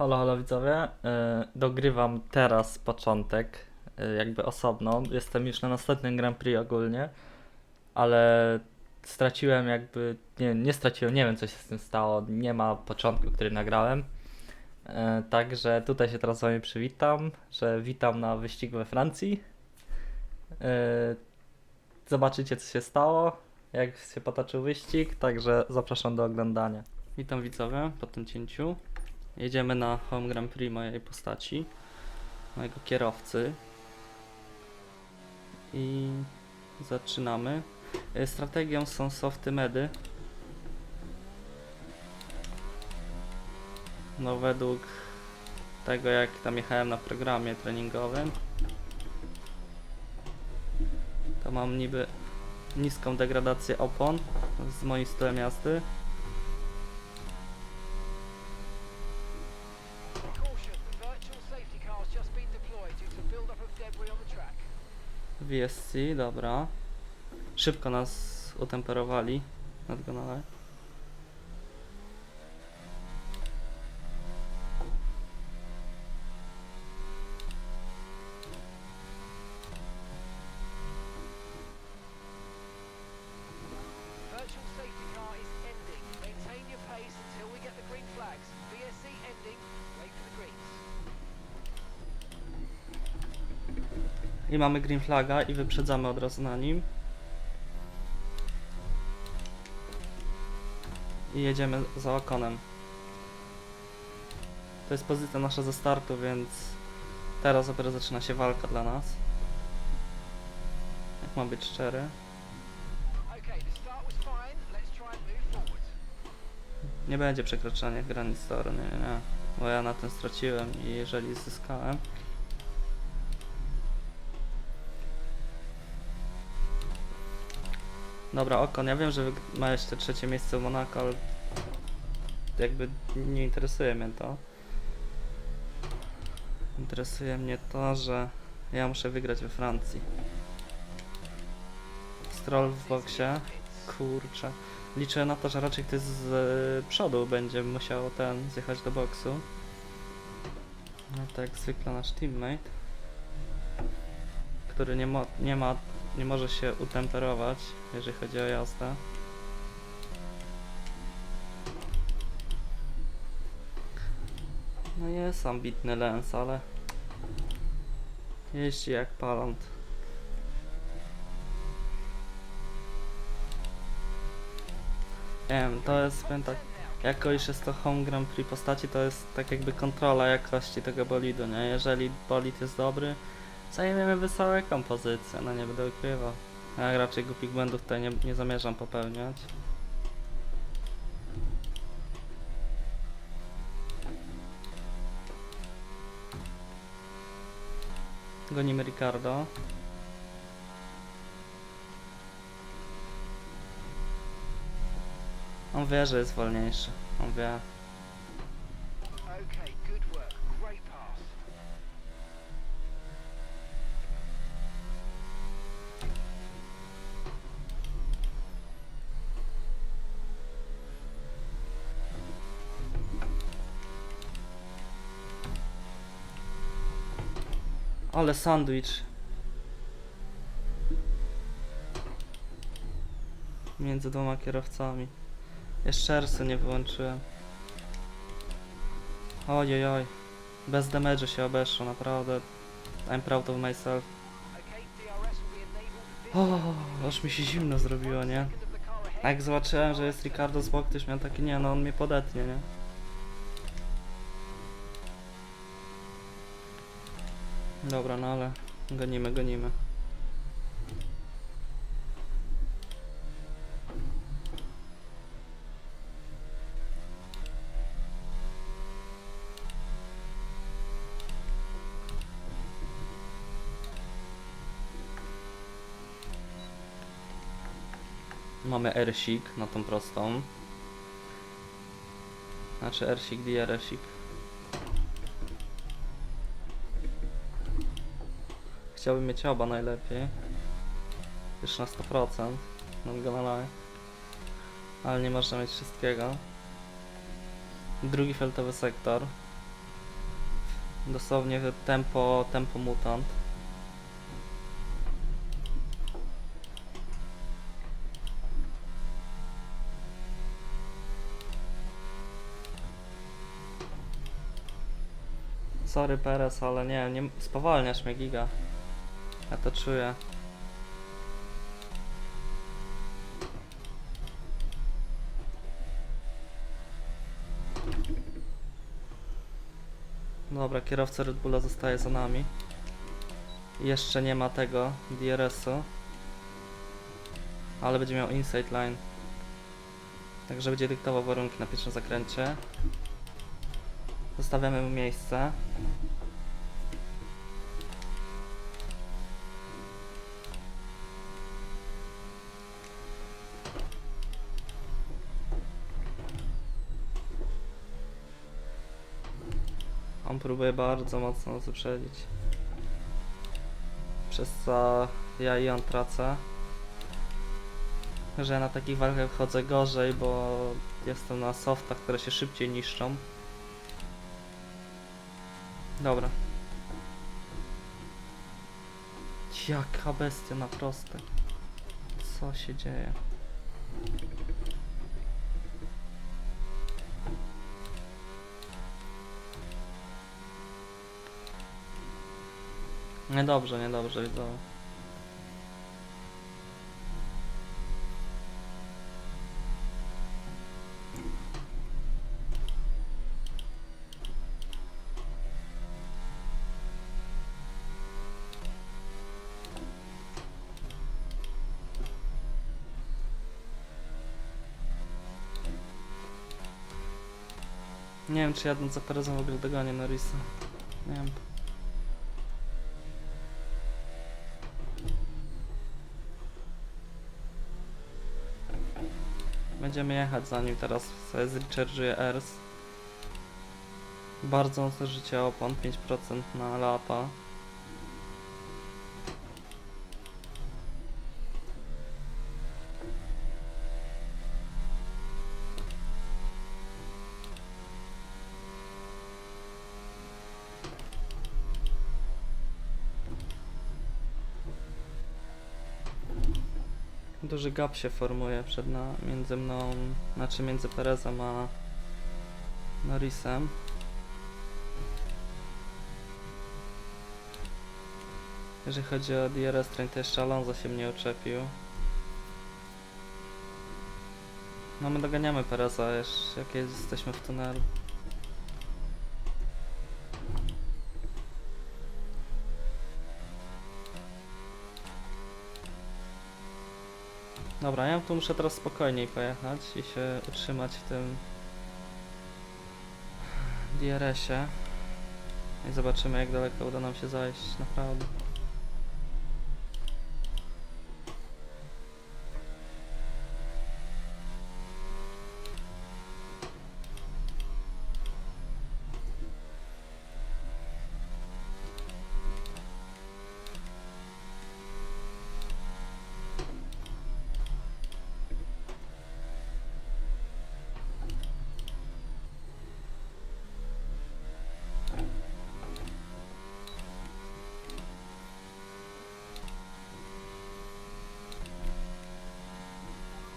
Halo, halo widzowie. E, Dogrywam teraz początek, e, jakby osobno. Jestem już na następnym Grand Prix ogólnie, ale straciłem jakby, nie, nie straciłem, nie wiem co się z tym stało, nie ma początku, który nagrałem. E, Także tutaj się teraz z wami przywitam, że witam na wyścigu we Francji. Zobaczycie co się stało, jak się potoczył wyścig, także zapraszam do oglądania. Witam widzowie po tym cięciu. Jedziemy na Home Grand Prix mojej postaci, mojego kierowcy. I zaczynamy. Y, Strategią są softy medy. No według tego jak tam jechałem na programie treningowym to mam niby niską degradację opon z moim stylem jazdy. Caution, the virtual safety car has just been deployed due to build-up of debris on the track. VSC, dobra. Szybko nas utemperowali nadgonale safety car is ending. Maintain your pace until we get the green flags. VSC ending. Wait for the greens. I mamy green flaga i wyprzedzamy od razu na nim. I jedziemy za okonem. To jest pozycja nasza ze startu, więc teraz dopiero zaczyna się walka dla nas. Jak mam być szczery. Nie będzie przekraczania granic toru, nie, nie. Bo ja na tym straciłem i jeżeli zyskałem. Dobra, Okon, ja wiem, że ma jeszcze trzecie miejsce w Monaco, ale jakby nie interesuje mnie to. Interesuje mnie to, że ja muszę wygrać we Francji. Stroll w boksie. Kurczę. Liczę na to, że raczej ktoś z e, przodu będzie musiał ten zjechać do boksu. No tak jak zwykle nasz teammate. Który nie, mo nie ma, nie może się utemperować, jeżeli chodzi o jazdę. No jest ambitny Lens, ale jeździ jak palant. Wiem, to jest, powiem tak, jako iż jest to home Grand Prix postaci, to jest tak jakby kontrola jakości tego bolidu, nie? Jeżeli bolid jest dobry, zajmiemy wysoką pozycję, no nie będę ukrywał. Ja raczej głupich błędów tutaj nie, nie zamierzam popełniać. Gonimy Ricardo. On wie, że jest wolniejszy. On wie. Ale sandwich. Między dwoma kierowcami. Jeszcze RS nie wyłączyłem. Ojej, oj. Bez damage'u się obeszło, naprawdę. I'm proud of myself. O, aż mi się zimno zrobiło, nie? Jak zobaczyłem, że jest Ricardo z boku, to już miałem takie, nie no, on mnie podetnie, nie? Dobra, no ale gonimy, gonimy. Mamy ersik na tą prostą. Znaczy ersik, DRSik. Chciałbym mieć oba najlepiej. Już na 100%. Mam go na live. Ale nie można mieć wszystkiego. Drugi feltowy sektor. Dosłownie tempo, tempo mutant. Sorry Perez, ale nie, nie spowalniasz mnie giga. Ja to czuję. Dobra, kierowca Red Bulla zostaje za nami. Jeszcze nie ma tego DRS-u. Ale będzie miał inside line. Także będzie dyktował warunki na pierwszym zakręcie. Zostawiamy mu miejsce. Próbuje bardzo mocno nas wyprzedzić. Przez co ja i on tracę. Że na takich walkach wchodzę gorzej, bo jestem na softach, które się szybciej niszczą. Dobra. Jaka bestia na proste. Co się dzieje? Niedobrze, niedobrze, widzowie. Nie wiem, czy jadąc za Perezem w ogóle dogonię Norrisa. Nie wiem. Będziemy jechać za nim teraz, sobie zrecharge'uję ERS. Bardzo mocne życie opon, 5% na lapa. Duży gap się formuje przed na, między mną, znaczy między Perezem a Norrisem. Jeżeli chodzi o DRS train, to jeszcze Alonso się mnie uczepił. No my doganiamy Pereza, jeszcze jak jesteśmy w tunelu. Dobra, ja tu muszę teraz spokojniej pojechać i się utrzymać w tym DRS-ie. I zobaczymy jak daleko uda nam się zajść, naprawdę.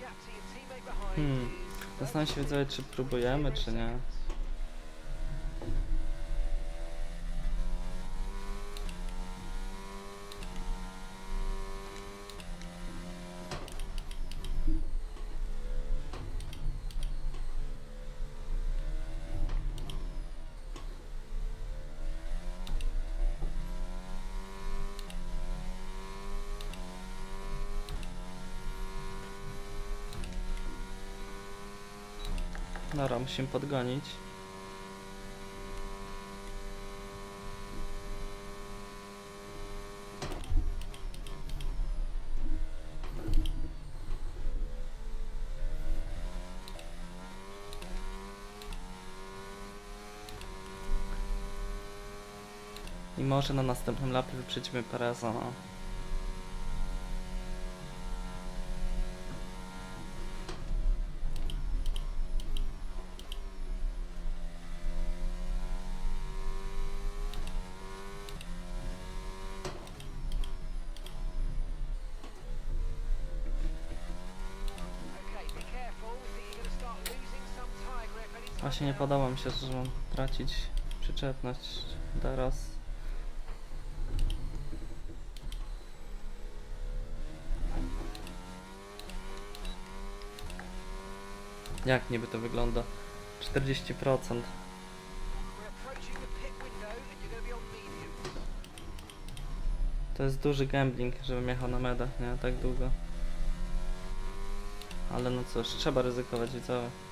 Gap to your teammate behind Hmm. Zastanawiam się widzowie, czy próbujemy, czy nie. Dobra, musimy podgonić. I może na następnym lapie wyprzedzimy Pereza. No. Właśnie nie podoba mi się, że mam tracić przyczepność teraz. Jak niby to wygląda? 40%. We're approaching the pit window and you're going to be on medium. To jest duży gambling, żebym jechał na medach, nie? Tak długo. Ale no cóż, trzeba ryzykować widzowie.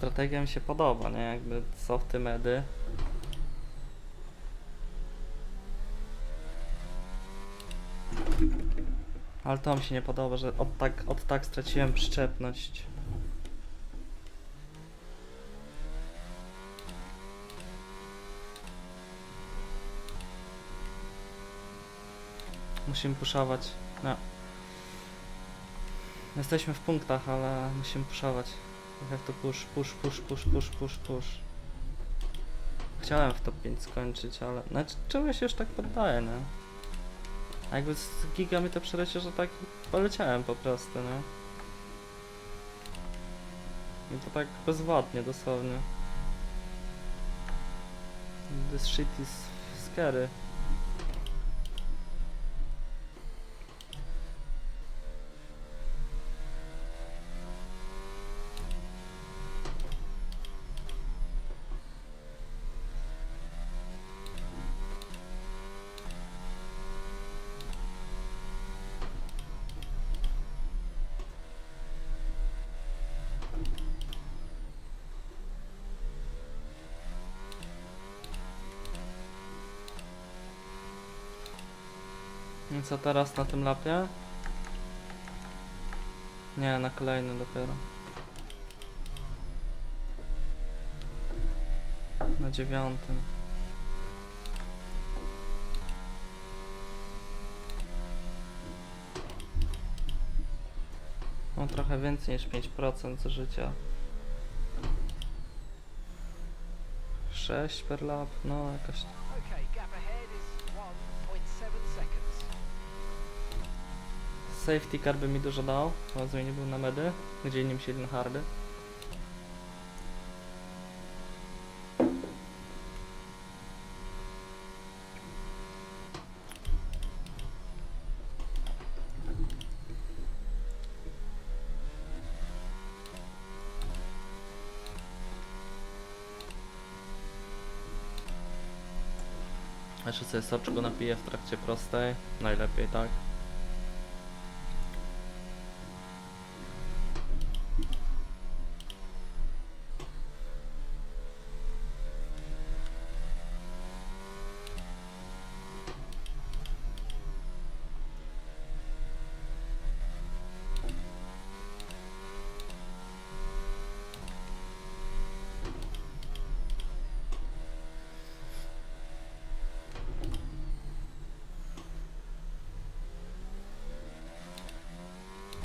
Strategia mi się podoba, nie? Jakby softy medy. Ale to mi się nie podoba, że od tak, od tak straciłem przyczepność. Musimy puszować. No. Jesteśmy w punktach, ale musimy puszować. We have to push, push, push, push, push, push, push. Chciałem w top 5 skończyć, ale... Znaczy, czemu się już tak poddaję, nie? A jakby z gigami to przelecie, że tak poleciałem po prostu, nie? I to tak bezwładnie, dosłownie. This shit is scary. Co teraz na tym lapie? Nie, na kolejny dopiero. Na dziewiątym. Mam trochę więcej niż 5% życia. 6 per lap, no jakoś Okay, gap ahead is 1.7 seconds. Safety car by mi dużo dał, bo nie był na medy, gdzie inni musieli na hardy. Jeszcze sobie soczku napiję w trakcie prostej, najlepiej tak.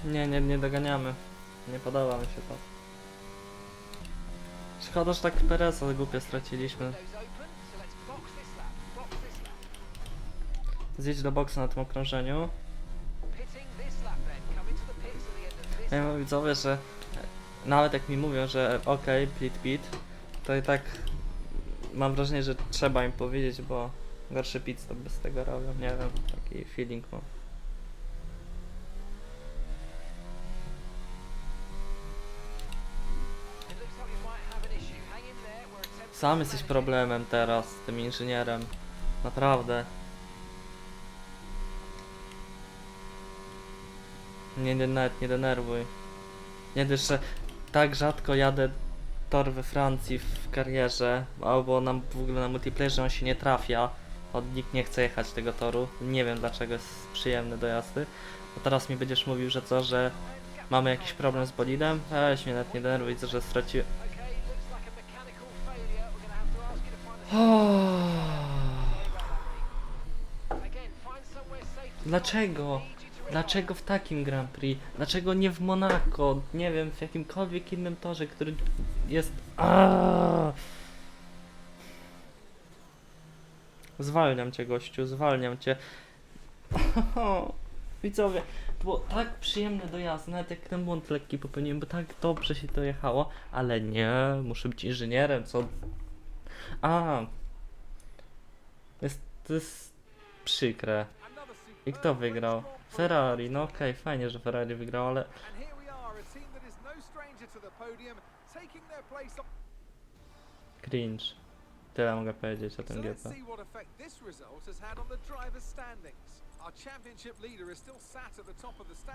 Nie, nie, nie doganiamy. Nie podoba mi się to. Szkoda, że tak Peresa głupie straciliśmy. Zjedź do boksu na tym okrążeniu. Ja mówię widzowie, że nawet jak mi mówią, że okej, pit pit, to i tak mam wrażenie, że trzeba im powiedzieć, bo gorszy pit stop bez tego robią. Nie wiem, taki feeling mam. Sam jesteś problemem teraz z tym inżynierem. Naprawdę. Nie, nie, nawet nie denerwuj. Nie dość, że tak rzadko jadę tor we Francji w karierze, albo nam w ogóle na multiplayerze on się nie trafia. Od nikt nie chce jechać tego toru. Nie wiem dlaczego jest przyjemny do jazdy. A teraz mi będziesz mówił, że co, że mamy jakiś problem z bolidem? Weź mnie nawet nie denerwuj, co, że straciłem. Dlaczego? to Dlaczego w takim Grand Prix? Dlaczego nie w Monako? Nie wiem, w jakimkolwiek innym torze, który jest. Zwalniam cię, gościu, zwalniam cię. Widzowie, było tak przyjemne do jazdy, nawet jak ten błąd lekki popełniłem, bo tak dobrze się to jechało, ale nie, muszę być inżynierem, co... A, jest, to jest przykre. I kto wygrał? Ferrari, no okej, fajnie, że Ferrari wygrał, ale cringe. Tyle mogę powiedzieć o tym GP.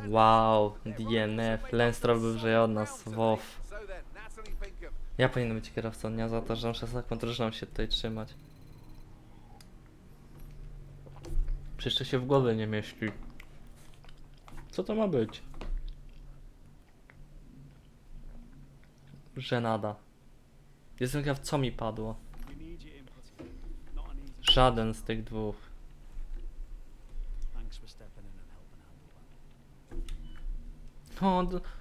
Wow, DNF, Lenstroll up był od nas, wow. Ja powinienem być kierowcą dnia za to, że muszę taką drużyną się tutaj trzymać. Przecież to się w głowie nie mieści. Co to ma być? Żenada. Jestem ciekaw, co mi padło. Żaden z tych dwóch. Thanks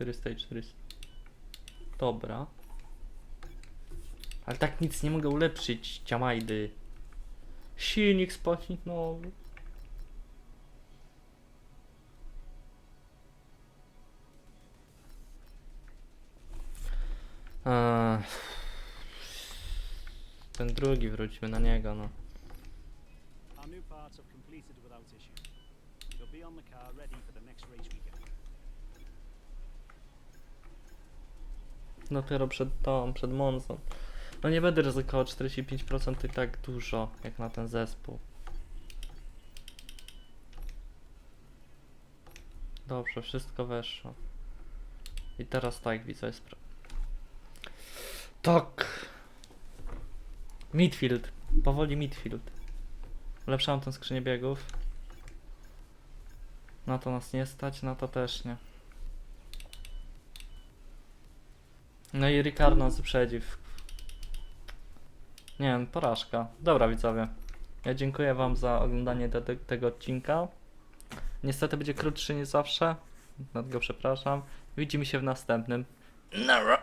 400 i 400. Dobra. Ale tak nic nie mogę ulepszyć, ciamajdy. Silnik spocznij, no. Eee, Ten drugi, wróćmy na niego, no. Our new parts have completed without issue. They'll be on the car ready for the next race weekend. Dopiero przed tą, przed Monzą. No nie będę ryzykował 45% to i tak dużo, jak na ten zespół. Dobrze, wszystko weszło. I teraz tak, widzę jest. Tak! Midfield. Powoli midfield. Ulepszałem tę skrzynię biegów. Na to nas nie stać, na to też nie. No i Ricardo nas wyprzedził. Nie wiem, porażka. Dobra widzowie. Ja dziękuję wam za oglądanie te, te, tego odcinka. Niestety będzie krótszy niż zawsze. Dlatego przepraszam. Widzimy się w następnym. Nara!